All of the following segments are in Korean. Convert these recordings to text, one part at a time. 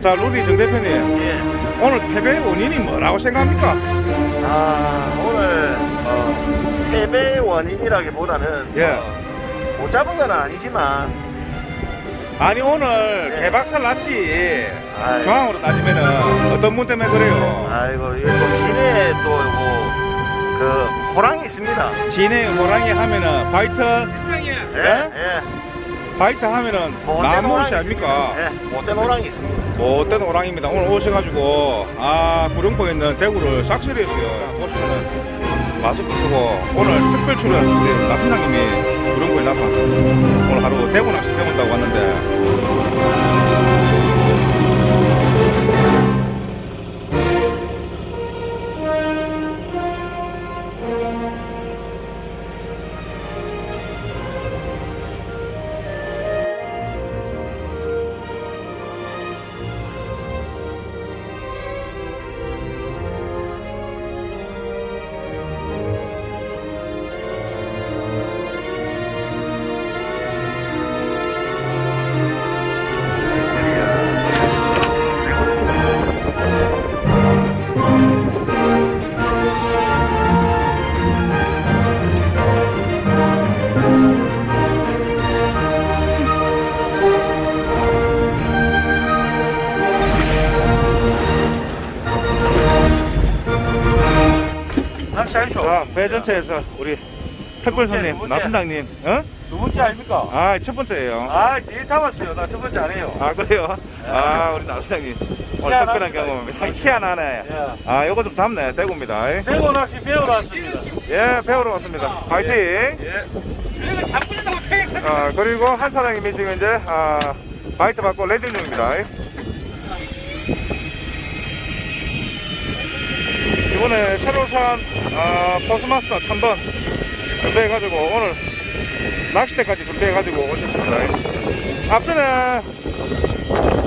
자, 루디 정 대표님. 예. 오늘 패배의 원인이 뭐라고 생각합니까? 아 오늘 어, 패배 원인이라기보다는 예. 어, 못 잡은 건 아니지만 아니, 오늘 네. 개박살 났지. 아이. 중앙으로 따지면은 어떤 분 때문에 그래요? 아이고 이게 또 시내에 또 이거 그 호랑이 있습니다. 진해 호랑이 하면은 바이트, 예. 예? 예. 바이트 하면은 호랑이 아닙니까? 예. 못된 호랑이 있습니다. 못된 호랑이입니다. 오늘 오셔가지고 아 구룡포에 있는 대구를 싹쓸이 했어요. 보시면은 마스크 쓰고 오늘 특별 출연 우리 나선장님이 구룡포에 나서 오늘 하루 대구 낚시 배운다고 왔는데 전체에서 우리 특별 손님. 나선장님 어? 누군지 압니까? 아 첫 번째예요. 아 뒤에 잡았어요. 나 첫 번째 아니에요. 아 그래요? 아 우리 나선장님 오늘 희한합니다. 특별한 경험입니다. 희한하네. 예. 아 요거 좀 잡네 대구입니다. 대구 낚시 배우러 왔습니다. 예 배우러 왔습니다. 파이팅. 예. 아, 그리고 한 사람이 지금 이제 아, 바이트 받고 랜딩 중입니다. 이번에 새로 산 아, 포스마스터 3번 준비해가지고 오늘 낚싯대까지 준비해가지고 오셨습니다. 앞전에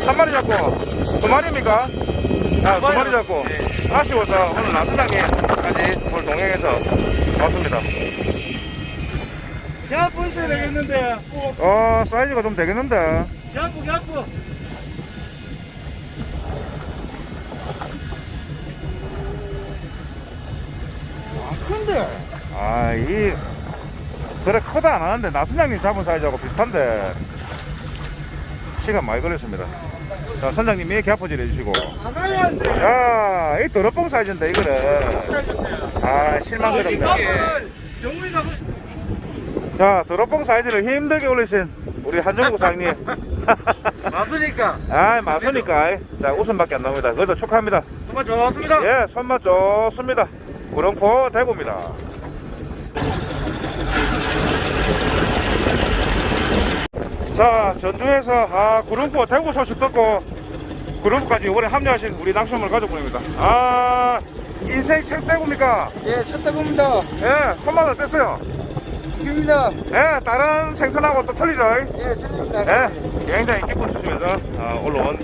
한 마리 잡고 두 마리입니까? 아, 두 마리 잡고 네. 아쉬워서 오늘 나수장에까지 오늘 동행해서 왔습니다. 야구 있어야 되겠는데. 어, 사이즈가 좀 되겠는데. 야구 야구. 큰데? 아, 이, 그래, 크다 안 하는데, 나선장님 잡은 사이즈하고 비슷한데, 시간 많이 걸렸습니다. 자, 선장님이 갸포질 해주시고. 나가야 돼. 야, 이 더럽봉 사이즈인데, 이거는. 아, 실망스럽네. 자, 더럽봉 사이즈를 힘들게 올리신 우리 한정국 사장님. 맞으니까. 아, 맞으니까. 자, 웃음밖에 안 나옵니다. 그래도 축하합니다. 정말 좋았습니다. 예, 손맛 좋습니다. 구룡포 대구입니다. 자, 전주에서 아, 구룡포 대구 소식 듣고 구룡포까지 이번에 합류하신 우리 낚시물 가족분입니다. 아, 인생 책 대구입니까? 예, 첫 대구입니다. 예, 손맛 어땠어요? 죽입니다. 예, 다른 생선하고 또 틀리죠? 예, 틀립니다. 예, 굉장히 기쁜 소식에서 아, 올라온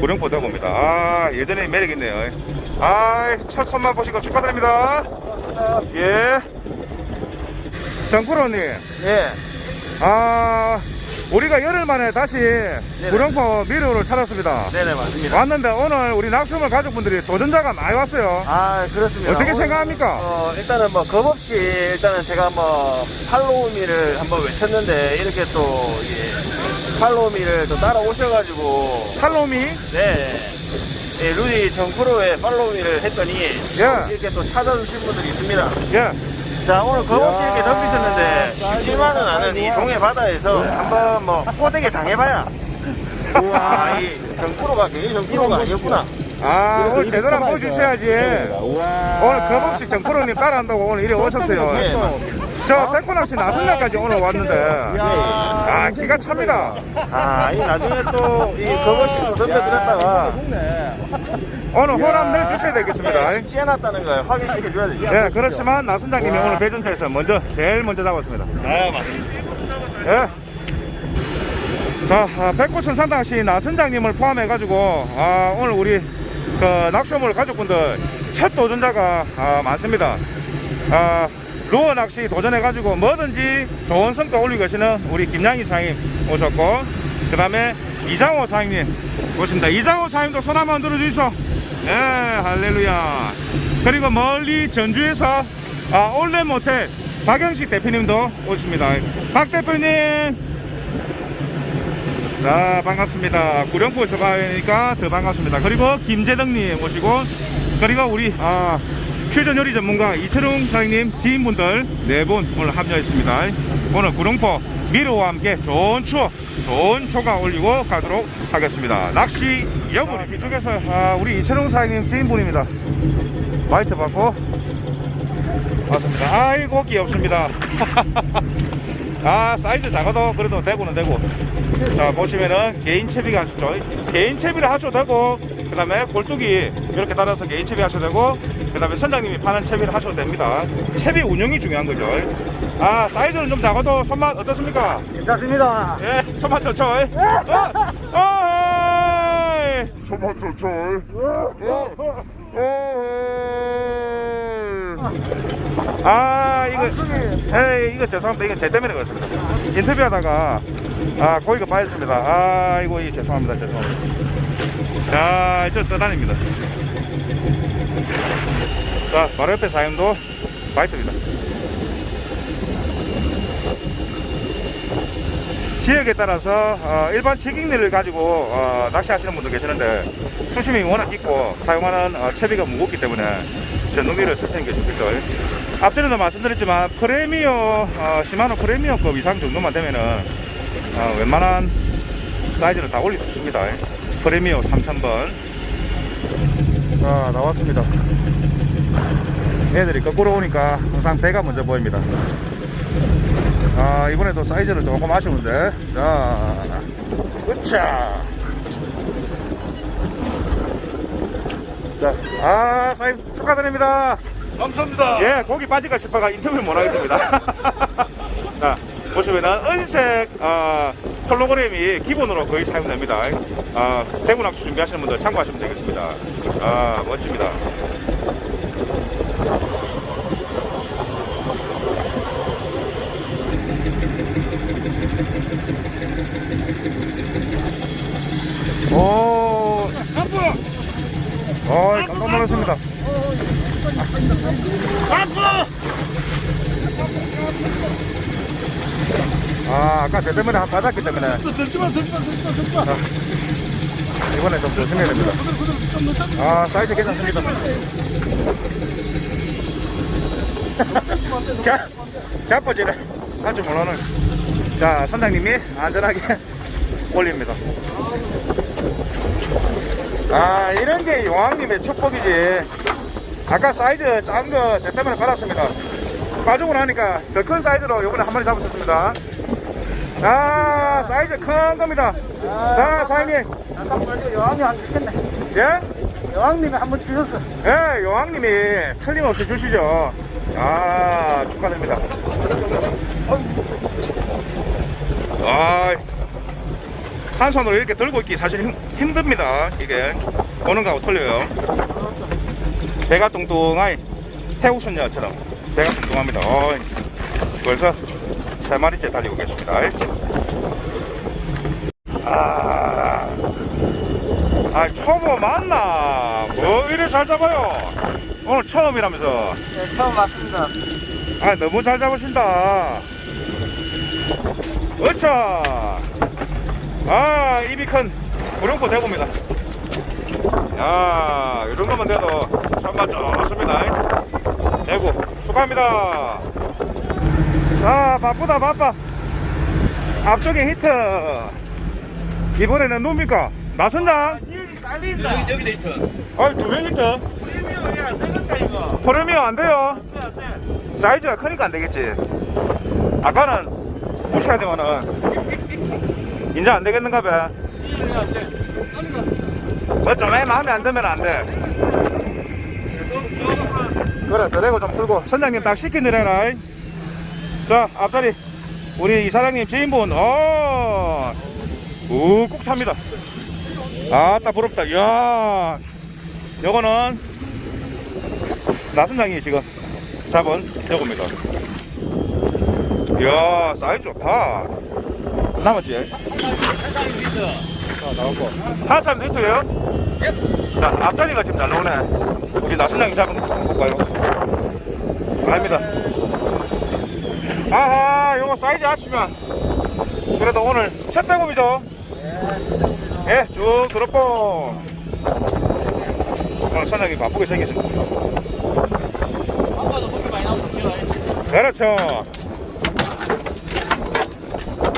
구룡포 대구입니다. 아, 예전에 매력 있네요. 아, 첫 손맛 보신 거 축하드립니다. 고맙습니다. 예. 정프로님, 예. 아, 우리가 열흘 만에 다시 구룡포 미르를 찾았습니다. 네네, 맞습니다. 왔는데 오늘 우리 낚시물 가족분들이 도전자가 많이 왔어요. 아, 그렇습니다. 어떻게 오늘, 생각합니까? 어, 일단은 뭐, 겁 없이, 일단은 제가 뭐, 팔로우미를 한번 외쳤는데, 이렇게 또, 예, 팔로우미를 또 따라오셔가지고, 팔로미, 네. 예, 루디 정프로의 팔로우미를 했더니, 예. 이렇게 또 찾아주신 분들이 있습니다. 예. 자, 오늘 겁없이 이렇게 덤비셨는데, 쉽지만은 않은 이 동해 바다에서 한번 뭐, 꼬대게 당해봐야. 아, 이 정프로가 괜히 정프로가 아니었구나. 아, 오늘 제대로 한번 보여주셔야지. 오늘 겁없이 정프로님 따라한다고 오늘 이리 네, 오셨어요. 맞습니다. 저 백구낚시 나선장까지 오늘 왔는데, 아, 기가 찹니다. 아, 이 나중에 또, 이또 덤벼들었다가, 오늘 호남 내주셔야 되겠습니다. 네, 쉽지 않았다는 걸 확인시켜줘야 되죠. 예, 그렇지만 나선장님이 오늘 배전차에서 먼저 제일 먼저 잡았습니다. 아, 맞습니다. 예. 자, 아, 백구선 상당시 나선장님을 포함해가지고 아, 오늘 우리 그 낚시물 가족분들 첫 도전자가 아, 많습니다. 아, 루어 낚시 도전해가지고 뭐든지 좋은 성과 올리고 계시는 우리 김양희 사장님 오셨고 그 다음에 이장호 사장님 오십니다. 이장호 사장님도 손 한번 들어주이소. 예, 할렐루야. 그리고 멀리 전주에서 아, 올레 모텔 박영식 대표님도 오십니다. 박 대표님. 자, 반갑습니다. 구령포에서 가니까 더 반갑습니다. 그리고 김재덕님 오시고, 그리고 우리, 아, 퓨전 요리 전문가 이철웅 사장님 지인분들 네 분 오늘 합류했습니다. 오늘 구룡포 미로와 함께 좋은 추억, 좋은 조각 올리고 가도록 하겠습니다. 낚시 여부리 이쪽에서 아, 우리 이철웅 사장님 지인분입니다. 마이트 받고 왔습니다. 아이고 귀엽습니다. 아 사이즈 작아도 그래도 되고는 되고 자 보시면은 개인 채비가 하셨죠 개인 채비를 하셔도 되고 그 다음에 골뚝이 이렇게 달아서 개인 채비 하셔도 되고 그 다음에 선장님이 파는 채비를 하셔도 됩니다. 채비 운영이 중요한 거죠. 아 사이즈는 좀 작아도 손맛 어떻습니까? 괜찮습니다. 예 손맛 좋죠? 어, 어, 소만 좋죠. 아 이거 에이 이거 죄송합니다. 이거 제 때문에 그렇습니다. 인터뷰하다가 아 고기가 빠졌습니다. 아 이거 이거 죄송합니다. 죄송합니다 자 저 떠다닙니다 자 바로 옆에 사장님도 바이트입니다 지역에 따라서 어, 일반 직익리를 가지고 어, 낚시하시는 분도 계시는데 수심이 워낙 깊고 사용하는 어, 채비가 무겁기 때문에 전동기를 쓰시는 게 좋겠죠. 앞전에도 말씀드렸지만 프레미어 어, 시마노 프레미어급 이상 정도만 되면은 어, 웬만한 사이즈를 다 올릴 수 있습니다. 프레미어 3000번 자 나왔습니다. 애들이 거꾸로 오니까 항상 배가 먼저 보입니다. 아 이번에도 사이즈는 조금 아쉬운데 자 으차 자아 사장님 축하드립니다 감사합니다. 예 고기 빠질까 싶어가 인터뷰 못 하겠습니다 자 보시면은 은색 어, 홀로그램이 기본으로 거의 사용됩니다. 아 대구 낚시 준비하시는 분들 참고하시면 되겠습니다. 아 멋집니다. 오. 어이 깜짝 놀랐습니다. 아 아까 저 때문에 한 빠졌기 때문에. 들지마, 들지마, 들지마, 들지마. 이번에 좀 조심해야 됩니다. 아 사이즈 괜찮습니다. 자, 자빠지네 할줄 몰라는. 자 선장님이 안전하게 올립니다. 아 이런 게 용왕님의 축복이지. 아까 사이즈 작은 거제 때문에 깔았습니다. 빠지고 나니까 더 큰 사이즈로 이번에 한 마리 잡았습니다 자 사이즈 큰 겁니다 자 사장님 잠깐만요. 여왕이 안 죽겠네. 예? 여왕님이 한번 주셨어. 예, 여왕님이 틀림없이 주시죠. 아, 축하드립니다. 아, 한 손으로 이렇게 들고 있기 사실 힘, 힘듭니다. 이게. 보는 거하고 틀려요. 배가 뚱뚱하니 태국 순녀처럼 배가 뚱뚱합니다. 어이, 벌써 세 마리째 달리고 계십니다. 아, 아, 초보 맞나? 뭐 이래 잘 잡아요? 오늘 처음이라면서. 네, 처음 왔습니다. 아, 너무 잘 잡으신다. 어차. 아, 입이 큰 구룡포 대구입니다. 야, 이런 것만 돼도 참맛 좋습니다. 대구 축하합니다. 자, 바쁘다 바빠. 앞쪽에 히트. 이번에는 누굽니까? 나선장? 여기. 여기, 여기 데이터. 아니, 두명 히트. 프리미엄이 안 되겠다, 이거. 프리미어 안 돼요. 안 돼, 안 돼. 사이즈가 크니까 안 되겠지. 아까는 무시해야 되면은 이제 안 되겠는가 봐. 이게 안 돼. 뭐좀 마음에 안 들면 안 돼. 그래, 드래고 좀 풀고 선장님 딱 시키 내려라. 자, 앞다리 우리 이사장님 지인분, 어, 꾹꾹 찹니다. 아따 부럽다. 이야, 요거는 나선장이 지금 잡은 요겁니다. 이야, 사이즈 좋다. 한 사람 히트예요? 자, 앞자리가 지금 잘 나오네. 우리 나선장님 잡은 거 볼까요? 아닙니다. 아하, 요거 사이즈 아시면 그래도 오늘 첫 대금이죠? 예, 쭉 들었고. 오늘 선장님 바쁘게 생겼습니다. 그렇죠.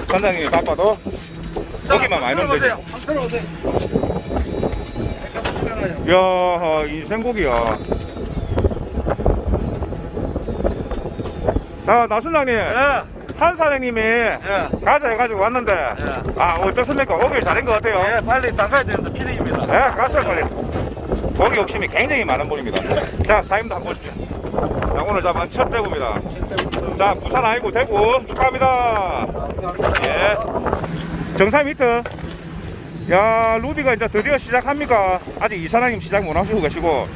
선장님이 바빠도 고기만 많이 넣으면 되지. 야 인생고기야. 자 나순장님 한 사장님이 가자 해가지고 왔는데 아 어떻습니까? 오길 잘한 것 같아요. 예, 빨리 닦아야 되는데 피디입니다. 네, 가세요 빨리. 고기 욕심이 굉장히 많은 분입니다. 자 사임도 한번 보십시오. 자 오늘 잡은 첫 대구입니다. 자 부산 아니고 대구 축하합니다. 예. 정상 히트. 야 루디가 이제 드디어 시작합니까? 아직 이사장님 시작 못 하시고 계시고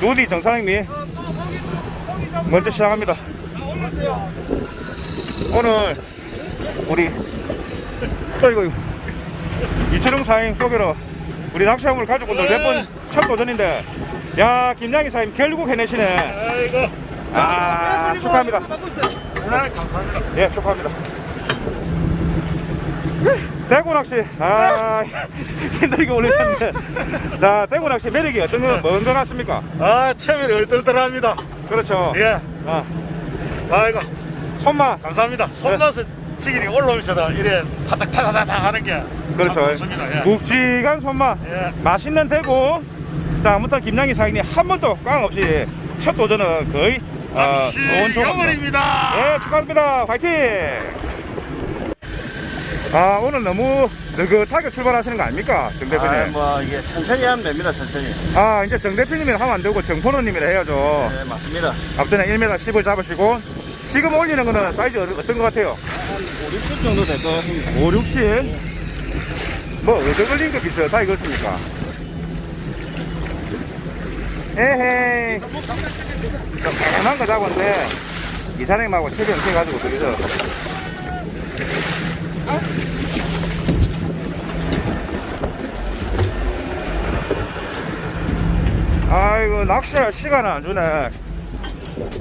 루디 정사장님이 먼저 시작합니다. 오늘 우리 또 이거 이철용 사임 소개로 우리 낚시함을 오늘 몇번 첫 도전인데 야 김양희 사임 결국 해내시네. 아 축하합니다. 예 축하합니다. 대구 낚시 아 힘들게 올리셨는데 자 대구 낚시 매력이 어떤 뭔거 같습니까? 아, 체면이 얼떨떨합니다. 그렇죠. 예. 아, 아이고, 손맛 감사합니다. 손맛은 치킨이 올라오면서 이래 타닥타닥타닥 하는 게. 그렇죠. 좋습니다. 예. 묵직한 손맛 예. 맛있는 대구 자 아무튼 김양희 사인이 한 번도 꽝 없이 첫 도전은 거의 어, 좋은 조합입니다 영월입니다. 예 축하합니다 화이팅 아 오늘 너무 느긋하게 출발하시는 거 아닙니까 정 아, 대표님 뭐 이게 천천히 하면 됩니다. 천천히. 아 이제 정 대표님이랑 하면 안 되고 정포로님이라 해야죠 네, 맞습니다. 앞전에 1m 10을 잡으시고 지금 올리는 거는 사이즈 어떤 것 같아요 5, 60 정도 될 것 같습니다. 5, 60? 뭐 어디 걸린 거 비슷하게 그렇습니까? 에헤이 좀 애매한 거 잡았는데 이사장님하고 체비 엄청 가지고 거기서 아이고 낚시할 시간을 안 주네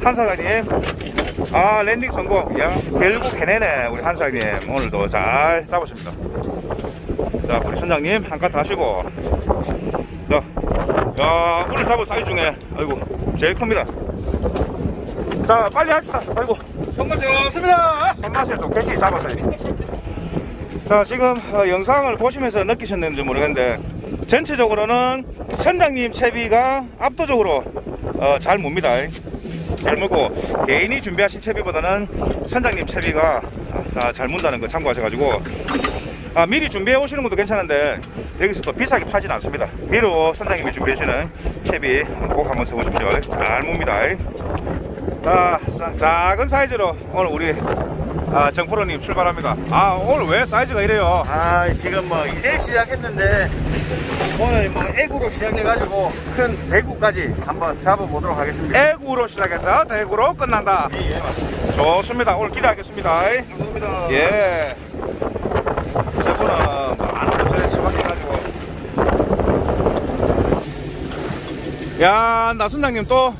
한 사장님 아 랜딩 성공. 야 결국 해내네 우리 한 사장님. 오늘도 잘 잡으십니다. 자 우리 선장님 한 카트 하시고. 자, 야 오늘 잡은 사이즈 중에 아이고 제일 큽니다. 자 빨리 합시다. 아이고. 정말 좋습니다. 손맛을 좋겠지 잡았어요. 자 지금 어, 영상을 보시면서 느끼셨는지 모르겠는데 전체적으로는 선장님 채비가 압도적으로 어, 잘 몹니다 잘 물고 개인이 준비하신 채비보다는 선장님 채비가 아, 잘 문다는 거 참고하셔가지고. 아, 미리 준비해 오시는 것도 괜찮은데 여기서 또 비싸게 파진 않습니다. 미로 선장님이 준비하시는 채비 꼭 한번 써보십시오. 잘 몹니다. 아, 자, 작은 사이즈로 오늘 우리 아, 정프로님 출발합니다. 아, 오늘 왜 사이즈가 이래요? 아, 지금 뭐 이제 시작했는데 오늘 뭐 애구로 시작해가지고 큰 대구까지 한번 잡아보도록 하겠습니다. 애구로 시작해서 대구로 끝난다. 예, 예, 맞습니다. 좋습니다. 오늘 기대하겠습니다. 감사합니다. 예. 저분은 많은 것들에 처박해가지고. 야, 나순장님 또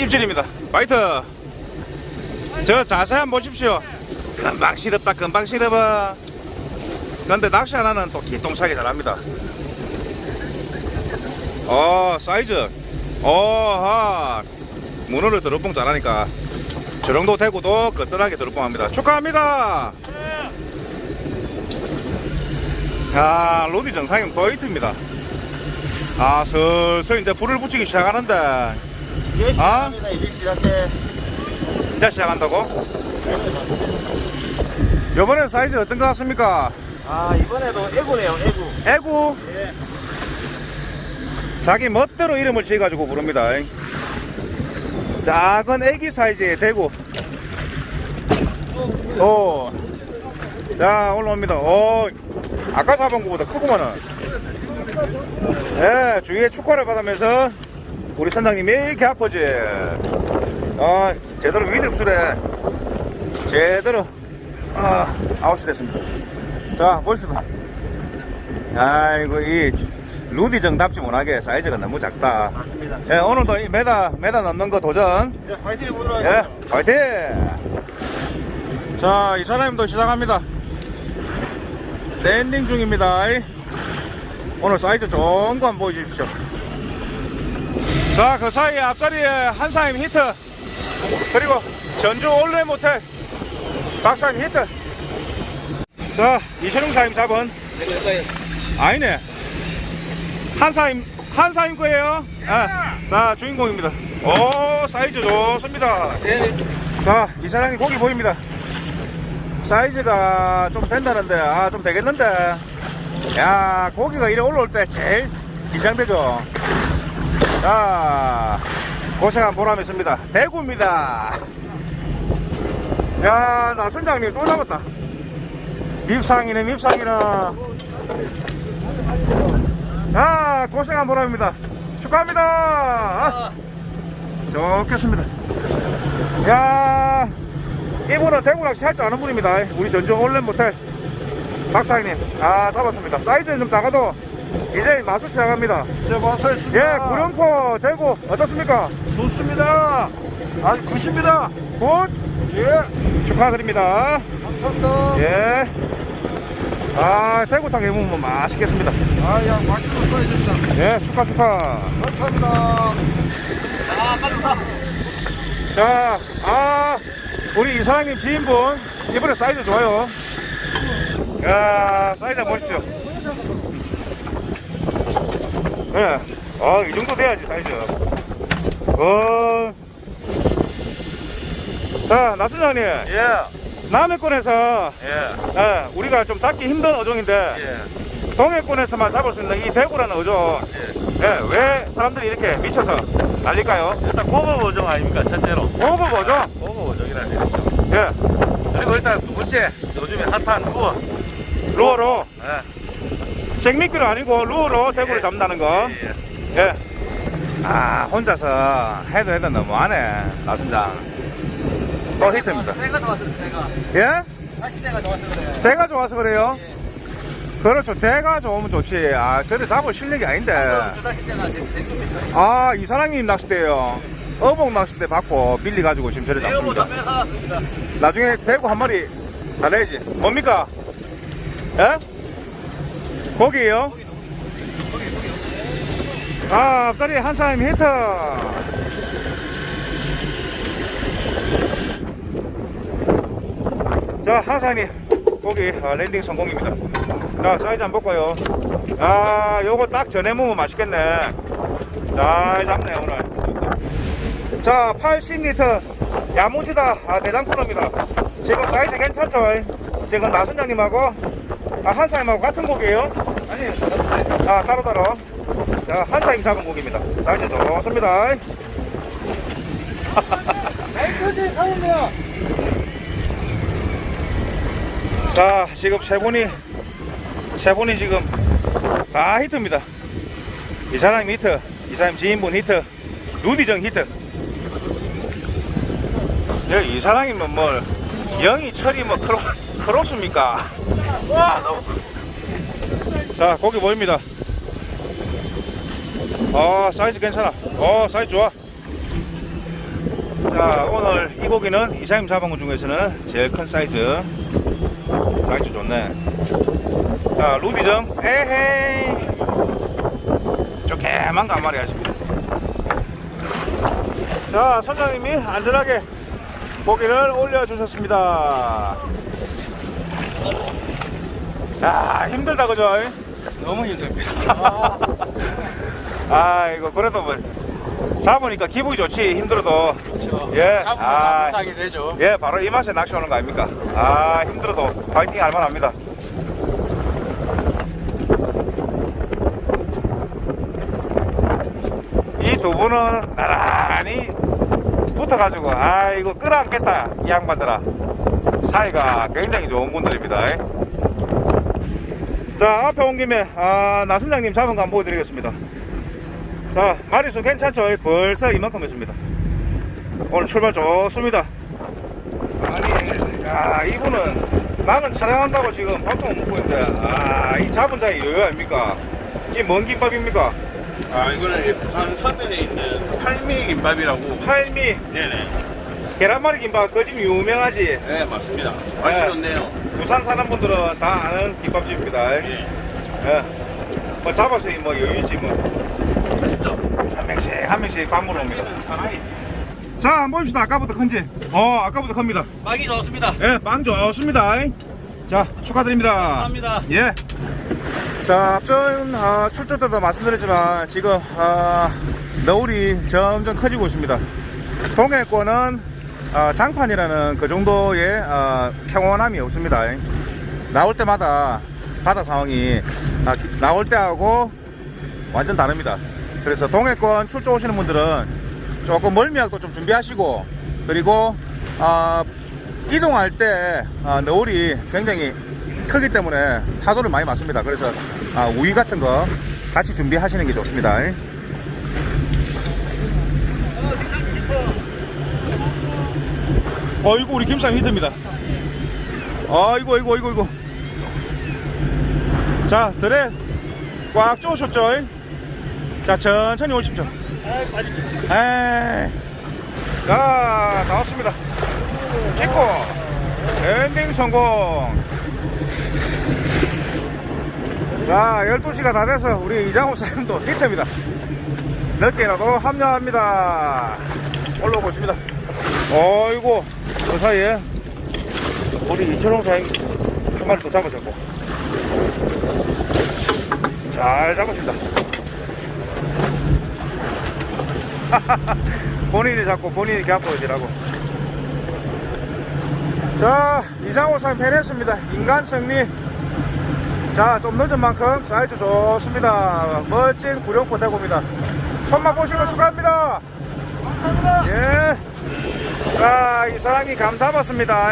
입질입니다. 파이트. 저 자세 한번 보십시오. 금방 시렵다, 금방 시렵어. 근데 낚시 하나는 또 기똥차게 잘합니다. 어, 사이즈. 어하. 문어를 드롭봉 잘하니까 저 정도 되고도 거뜬하게 드롭봉 합니다. 축하합니다. 야, 로디 정상형 포인트입니다. 아, 슬슬 이제 불을 붙이기 시작하는데 시작합니다. 이제 시작한다고? 이번에 사이즈 어떤 것 같습니까? 아, 이번에도 애구네요, 애구. 애구. 예. 자기 멋대로 이름을 지어가지고 부릅니다. 작은 애기 사이즈의 대구. 오. 자, 올라옵니다. 오. 아까 잡은 것보다 크구만은. 예, 주위에 축하를 받으면서 우리 선장님이 이렇게 아프지. 아, 제대로 위듭술에 제대로 아, 아웃이 됐습니다. 자, 보십시다. 아이고 이 루디 정답지 못하게 사이즈가 너무 작다. 맞습니다. 예, 오늘도 이 메다 메다 넘는 거 도전. 네, 파이팅 해보도록 예, 하겠습니다. 화이팅! 자, 이 사람도 시작합니다. 랜딩 중입니다. 오늘 사이즈 좋은 거 한번 보여주십시오. 자, 그 사이에 앞자리에 한사임 히트. 그리고 전주 올레 모텔 박사임 히트. 자, 이철용 사임 잡은. 아니네. 한사임, 한사임 거예요. 예. 자, 주인공입니다. 오, 사이즈 좋습니다. 자, 이 사람이 고기 보입니다. 사이즈가 좀 된다는데, 아, 좀 되겠는데. 야, 고기가 이래 올라올 때 제일 긴장되죠. 자, 고생한 보람이 있습니다. 대구입니다. 야, 나 선장님 또 잡았다. 밉상이네, 밉상이나. 아, 고생한 보람입니다. 축하합니다. 아, 좋겠습니다. 야, 이분은 대구 낚시 할 줄 아는 분입니다. 우리 전주 올렘 모텔 박사님. 아, 잡았습니다. 사이즈는 좀 작아도 이제 마수 시작합니다. 네, 마수 했습니다. 예, 구룡포 대구 어떻습니까? 좋습니다. 아주 굿입니다. 굿! 예, 축하드립니다. 감사합니다. 예. 아, 대구탕 해먹으면 맛있겠습니다. 아, 야, 맛있는 사이즈입니다. 예, 축하, 축하. 감사합니다. 자, 아, 우리 이사장님 지인분, 이번에 사이즈 좋아요. 야, 사이즈 보십시오. 예, 아, 이 정도 돼야지, 사이즈. 어. 자, 나수장님, 예, 남해권에서, 예, 예, 우리가 좀 잡기 힘든 어종인데, 예. 동해권에서만 잡을 수 있는 이 대구라는 어종, 예, 왜 사람들이 이렇게 미쳐서 난릴까요? 일단 고급 어종 아닙니까, 첫째로. 고급 어종, 고급 어종이라는 얘기죠. 예, 그리고 일단 두 번째, 요즘에 핫한 루어. 루어로, 예, 생미끼는 아니고 루어로 대구를 잡는다는 거. 예, 예. 예. 아, 혼자서 해도 해도 너무하네, 나순장. 또 히트입니다. 내가 좋았습니다, 내가. 예? 다시 내가 좋았습니다. 대가 좋아서 그래요? 그렇죠. 대가 좋으면 좋지. 아, 저래 잡을 실력이 아닌데. 아, 이 사장님 낚싯대요. 어복 낚싯대 받고 빌려가지고 지금 내가 뭐 잡습니다. 담배 사왔습니다. 나중에 대구 한 마리 달래야지. 뭡니까? 예? 고기예요? 아, 앞다리 한 사람이 히트. 자, 한 사람이 고기 아, 랜딩 성공입니다. 자, 사이즈 한번 볼까요? 아, 요거 딱 전에 먹으면 맛있겠네. 잘 잡네, 오늘. 자, 80리터 야무지다 아, 대장 코너입니다. 지금 사이즈 괜찮죠? 지금 나선장님하고 아, 한 사임하고 같은 곡이에요? 아니, 아, 따로 따로. 자, 한 사임 잡은 곡입니다. 사이즈 좋습니다. 사는데요. 자, 지금 세 분이, 세 분이 지금 다 히트입니다. 이 사람이 히트, 이 사람 지인분 히트, 루디정 히트. 여기 이 사람이면 뭘, 영이 철이 뭐 크로, 크로스입니까? 와, 너무. 자, 고기 보입니다. 아, 사이즈 괜찮아. 어, 사이즈 좋아. 자, 오늘 이 고기는 이사님 잡은 것 중에서는 제일 큰 사이즈. 사이즈 좋네. 자, 루디정. 에헤이. 조개만 거한 마리 하십니다. 자, 선장님이 안전하게 고기를 올려주셨습니다. 야, 힘들다, 그죠? 너무 힘듭니다. 아, 이거 그래도 뭐, 잡으니까 기분이 좋지, 힘들어도. 예. 아, 사게 되죠. 예, 바로 이 맛에 낚시 오는 거 아닙니까? 아, 힘들어도 파이팅 할 만합니다. 이 두 분은 나란히 붙어가지고, 아, 이거 끌어안겠다, 이 양반들아. 사이가 굉장히 좋은 분들입니다. 자, 앞에 온 김에, 아, 나순장님 잡은 거 한번 보여드리겠습니다. 자, 마리수 괜찮죠? 벌써 이만큼 했습니다. 오늘 출발 좋습니다. 아니, 야, 이분은 나는 촬영한다고 지금 밥도 못 먹고 있는데, 아, 이 잡은 자의 여유 아닙니까? 이게 뭔 김밥입니까? 아 이거는 부산 서면에 있는 팔미 김밥이라고. 팔미, 네네. 계란말이 김밥, 그집 유명하지? 네 맞습니다. 맛이 네. 좋네요. 부산 사는 분들은 다 아는 김밥집입니다. 예. 예. 뭐 잡았으니 뭐 여유있지 뭐. 맛있죠? 한 명씩, 한 명씩 밥 먹으러 옵니다. 자, 한번 봅시다. 아까부터 큰지. 어, 아까부터 큽니다. 빵이 좋습니다. 예, 빵 좋습니다. 자, 축하드립니다. 감사합니다. 예. 자, 앞전 아, 출조 때도 말씀드렸지만 지금 아, 너울이 점점 커지고 있습니다. 동해권은 아, 장판이라는 그 정도의 아, 평온함이 없습니다. 나올 때마다 바다 상황이 아, 기- 나올 때하고 완전 다릅니다. 그래서 동해권 출조 오시는 분들은 조금 멀미약도 좀 준비하시고 그리고 아, 이동할 때 아, 너울이 굉장히 크기 때문에 파도를 많이 맞습니다. 그래서 아, 우유 같은 거 같이 준비하시는 게 좋습니다. 어이구 우리 김쌈 히트입니다. 아이고 아이고 아이고 아이고 자 드레 꽉 쪼으셨죠? 자 천천히 오십시오. 에이 자 나왔습니다. 찍고 엔딩 성공. 자 12시가 다 돼서 우리 이장호 사장도 히트입니다. 늦게라도 합류합니다. 올라오십니다. 어이구 그 사이에 우리 이철홍 사장이 한 마리 또 잡으셨고 잘 잡으신다. 본인이 잡고 본인이 갚아오시라고. 자, 이상호 상 패냈습니다. 인간 승리. 자, 좀 늦은 만큼 사이즈 좋습니다. 멋진 구룡포 대구입니다. 손만 보시고 축하합니다. 감사합니다. 예. 자, 이 사랑이 감 잡았습니다.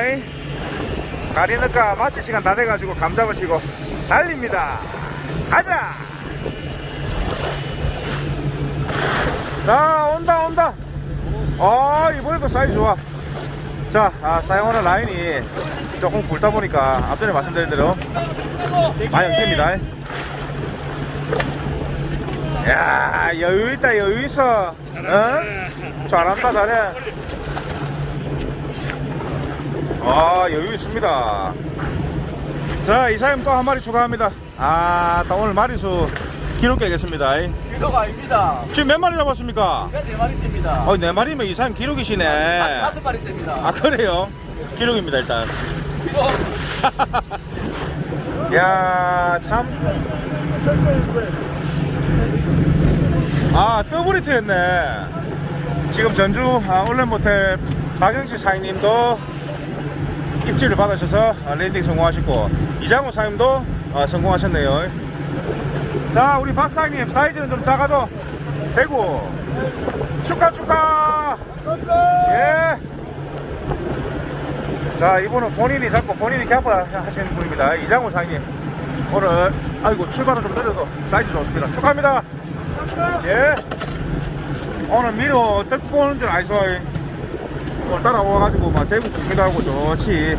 가리니까 마칠 시간 다 돼가지고 감 잡으시고 달립니다. 가자! 자, 온다, 온다. 아, 이번에도 사이즈 좋아. 자, 아, 사용하는 라인이 조금 굵다 보니까 앞전에 말씀드린 대로 많이 엉킵니다. 야, 여유 있다, 여유 있어. 어? 잘한다, 잘해. 아, 여유 있습니다. 자, 이사님 또 한 마리 추가합니다. 아, 또 오늘 마리수 기록 깨겠습니다. 기도가 아닙니다. 지금 몇 마리 잡았습니까? 이거 네 마리입니다. 어, 네 마리면 이사님 기록이시네. 다섯 마리 됩니다. 아, 그래요? 기록입니다, 일단. 이거 야, 참. 아, 더블히트였네. 지금 전주 아, 온라인 모텔 박영식 사장님도 입질을 받으셔서 아, 랜딩 성공하셨고 이장호 사장님도 아, 성공하셨네요. 자, 우리 박 사장님 사이즈는 좀 작아도 대구 축하 축하. 예. 자 이분은 본인이 잡고 본인이 캡을 하시는 분입니다. 이장호 사장님. 오늘 아이고 출발은 좀 느려도 사이즈 좋습니다. 축하합니다. 예. 오늘 미로 떡 보는 줄 아이소 오늘 따라와가지고 막 대구 구경도 하고 좋지.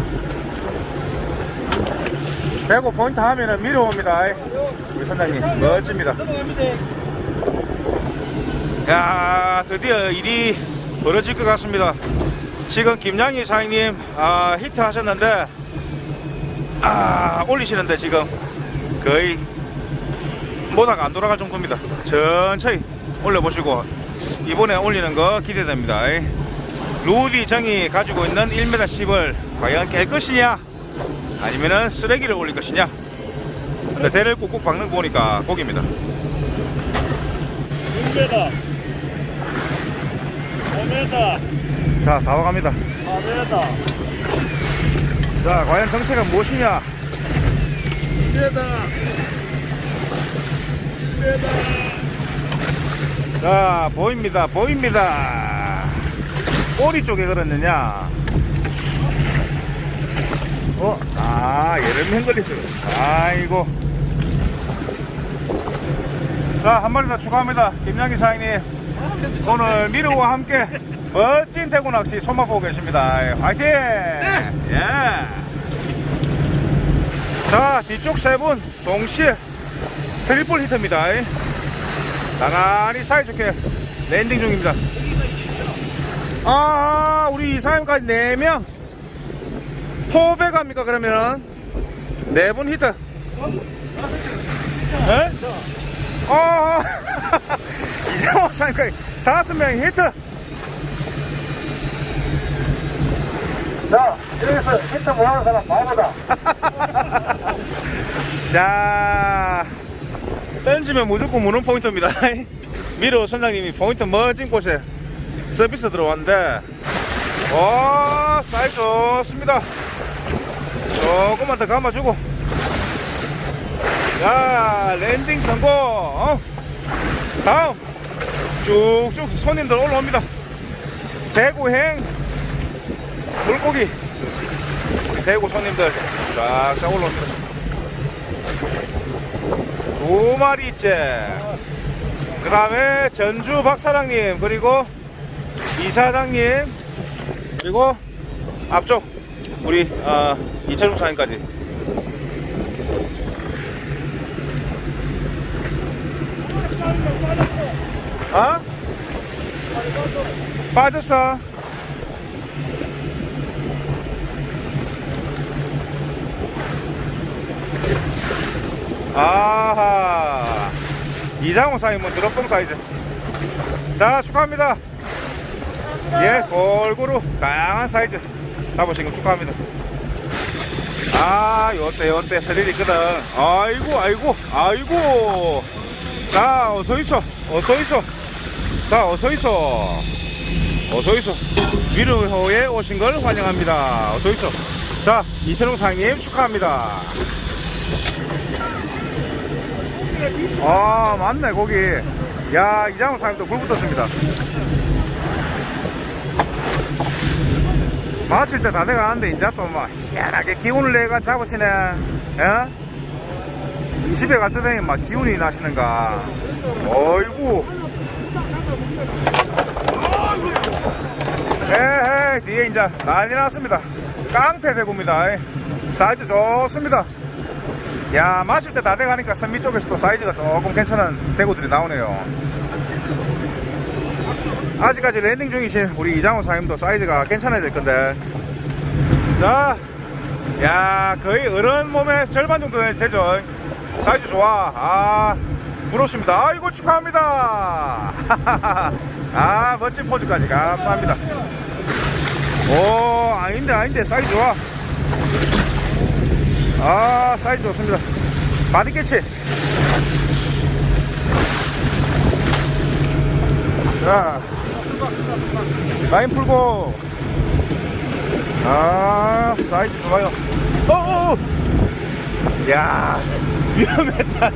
대구 포인트 하면은 미로 옵니다. 우리 선장님 멋집니다. 야 드디어 일이 벌어질 것 같습니다. 지금 김양희 사장님 아, 히트 하셨는데 아 올리시는데 지금 거의 모다가 안 돌아갈 정도입니다. 천천히 올려보시고 이번에 올리는 거 기대됩니다 루디 정이 가지고 있는 1m 10을 과연 깰 것이냐? 아니면은 쓰레기를 올릴 것이냐? 근데 대를 꾹꾹 박는 거 보니까 고기입니다. 6m, 5m, 자 다 와갑니다. 4m, 자 과연 정체가 무엇이냐? 6m, 6m. 자 보입니다. 보입니다 꼬리 쪽에 걸었느냐? 어? 아 여름 걸리시고 아이고. 자 한 마리 더 추가합니다. 김양기 사장님. 오늘 미르와 함께 멋진 대구 낚시 손맛 보고 계십니다. 화이팅! 예. 자 뒤쪽 세 분 동시에 트리플 히트입니다. 나란히 사이좋게 랜딩 중입니다 아 우리 이사님까지 4명 포배 갑니까 그러면은 4분 히트 에? 어 이정호 사님까지 5명 히트 자, 이래서 히트 못하는 사람 바보다. 자 던지면 무조건 무는 포인트입니다 미로 선장님이 포인트 멋진 곳에 서비스 들어왔는데. 오 사이즈 좋습니다. 조금만 더 감아주고. 야 랜딩 성공. 어? 다음. 쭉쭉 손님들 올라옵니다. 대구행. 물고기. 대구 손님들 쫙쫙 올라옵니다. 두 마리째. 그 다음에 전주 박사장님, 그리고 이사장님, 그리고 앞쪽 우리 어, 이철국 사장님까지. 어? 빠졌어. 아하 이장호 사임은 드롭봉 사이즈 자 축하합니다 예 골고루 다양한 사이즈 잡으신 거 축하합니다. 아 요때 요때? 스릴 있거든 아이고 아이고 아이고. 자 어서 있어. 어서 있어. 자 어서 있어. 어서 있어. 위로호에 오신 걸 환영합니다. 어서 있어. 자 이철웅 사장님 축하합니다. 아 맞네 거기. 야 이장훈 사장도 불 붙었습니다 마칠 때다 돼가는데 이제 또막 희한하게 기운을 내가 잡으시네. 예? 집에 갈 때는 막 기운이 나시는가. 어이구. 에헤 뒤에 이제 난리 났습니다. 깡패 대구입니다. 예. 사이즈 좋습니다. 야 마실 때 다 돼가니까 선미 쪽에서도 사이즈가 조금 괜찮은 대구들이 나오네요 아직까지 랜딩 중이신 우리 이장호 사장님도 사이즈가 괜찮아야 될 건데. 자, 야 거의 어른 몸의 절반 정도 되죠. 사이즈 좋아. 아 부럽습니다. 아이고 축하합니다. 아 멋진 포즈까지. 감사합니다. 오 아닌데 아닌데 사이즈 좋아. 아 사이즈 좋습니다. 바디 캐치 자 라인 풀고. 아 사이즈 좋아요. 어어 야 위험했다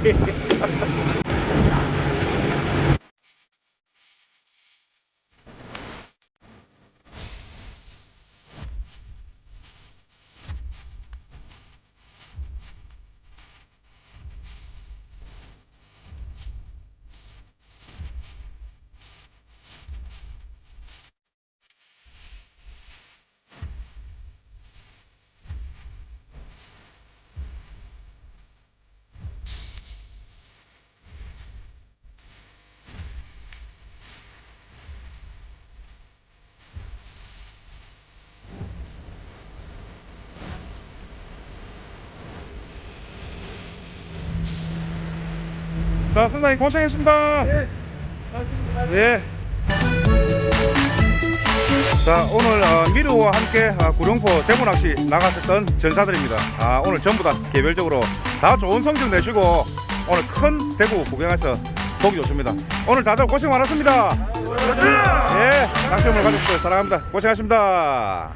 자 선생님 고생했습니다. 예. 자 오늘 어, 미르와 함께 어, 구룡포 대문낚시 나갔었던 전사들입니다. 아, 오늘 전부 다 개별적으로 다 좋은 성적 내시고 오늘 큰 대구 구경해서 보기 좋습니다. 오늘 다들 고생 많았습니다. 예 낚시물 가족들 사랑합니다. 고생하셨습니다